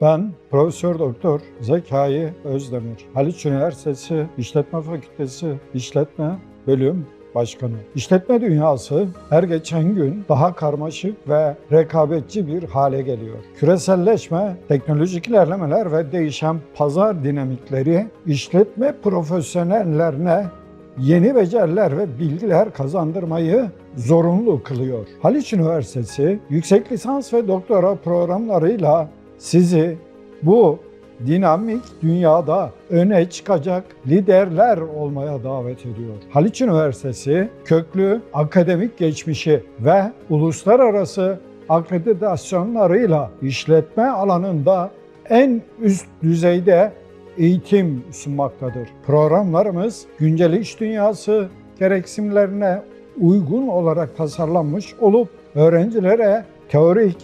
Ben Profesör Doktor Zekai Özdemir, Haliç Üniversitesi İşletme Fakültesi İşletme Bölüm Başkanı. İşletme dünyası her geçen gün daha karmaşık ve rekabetçi bir hale geliyor. Küreselleşme, teknolojik ilerlemeler ve değişen pazar dinamikleri işletme profesyonellerine yeni beceriler ve bilgiler kazandırmayı zorunlu kılıyor. Haliç Üniversitesi yüksek lisans ve doktora programlarıyla sizi bu dinamik dünyada öne çıkacak liderler olmaya davet ediyor. Haliç Üniversitesi köklü akademik geçmişi ve uluslararası akreditasyonlarıyla işletme alanında en üst düzeyde eğitim sunmaktadır. Programlarımız güncel iş dünyası gereksinimlerine uygun olarak tasarlanmış olup öğrencilere teorik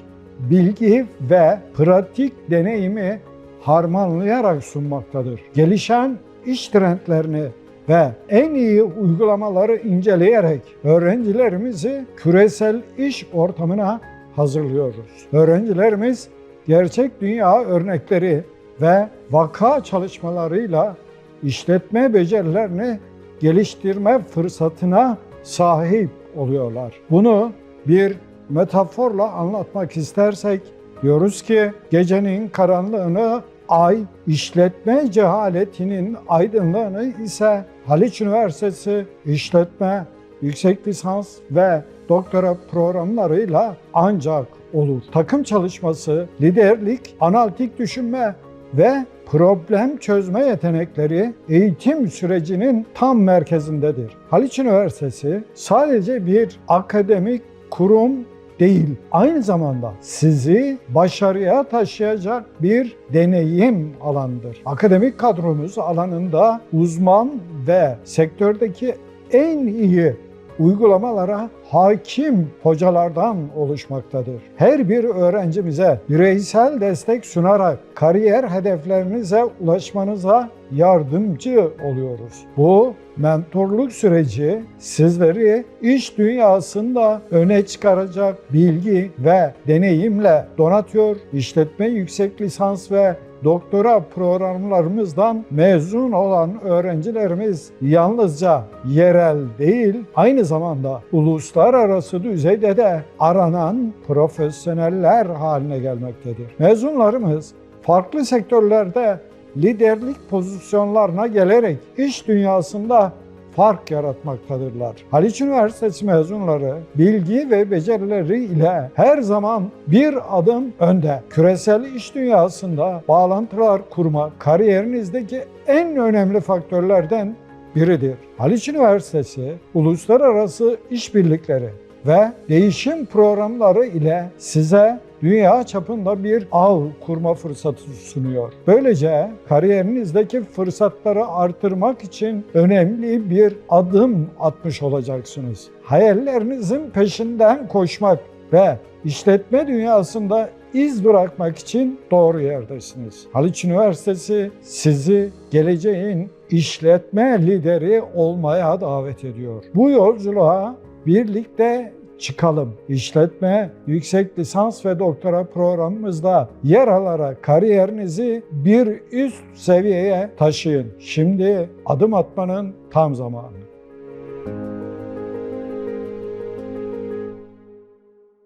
bilgi ve pratik deneyimi harmanlayarak sunmaktadır. Gelişen iş trendlerini ve en iyi uygulamaları inceleyerek öğrencilerimizi küresel iş ortamına hazırlıyoruz. Öğrencilerimiz gerçek dünya örnekleri ve vaka çalışmalarıyla işletme becerilerini geliştirme fırsatına sahip oluyorlar. Bunu bir metaforla anlatmak istersek diyoruz ki gecenin karanlığını ay, işletme cehaletinin aydınlığını ise Haliç Üniversitesi işletme, yüksek lisans ve doktora programlarıyla ancak olur. Takım çalışması, liderlik, analitik düşünme ve problem çözme yetenekleri eğitim sürecinin tam merkezindedir. Haliç Üniversitesi sadece bir akademik kurum değil, aynı zamanda sizi başarıya taşıyacak bir deneyim alanıdır. Akademik kadromuz alanında uzman ve sektördeki en iyi uygulamalara hakim hocalardan oluşmaktadır. Her bir öğrencimize bireysel destek sunarak kariyer hedeflerinize ulaşmanıza yardımcı oluyoruz. Bu mentorluk süreci sizleri iş dünyasında öne çıkaracak bilgi ve deneyimle donatıyor. İşletme yüksek lisans ve doktora programlarımızdan mezun olan öğrencilerimiz yalnızca yerel değil, aynı zamanda uluslararası düzeyde de aranan profesyoneller haline gelmektedir. Mezunlarımız farklı sektörlerde liderlik pozisyonlarına gelerek iş dünyasında fark yaratmaktadırlar. Haliç Üniversitesi mezunları bilgi ve becerileri ile her zaman bir adım önde. Küresel iş dünyasında bağlantılar kurmak kariyerinizdeki en önemli faktörlerden biridir. Haliç Üniversitesi uluslararası işbirlikleri ve değişim programları ile size dünya çapında bir ağ kurma fırsatı sunuyor. Böylece kariyerinizdeki fırsatları artırmak için önemli bir adım atmış olacaksınız. Hayallerinizin peşinden koşmak ve işletme dünyasında iz bırakmak için doğru yerdesiniz. Haliç Üniversitesi sizi geleceğin işletme lideri olmaya davet ediyor. Bu yolculuğa birlikte çıkalım. İşletme, yüksek lisans ve doktora programımızda yer alarak kariyerinizi bir üst seviyeye taşıyın. Şimdi adım atmanın tam zamanı.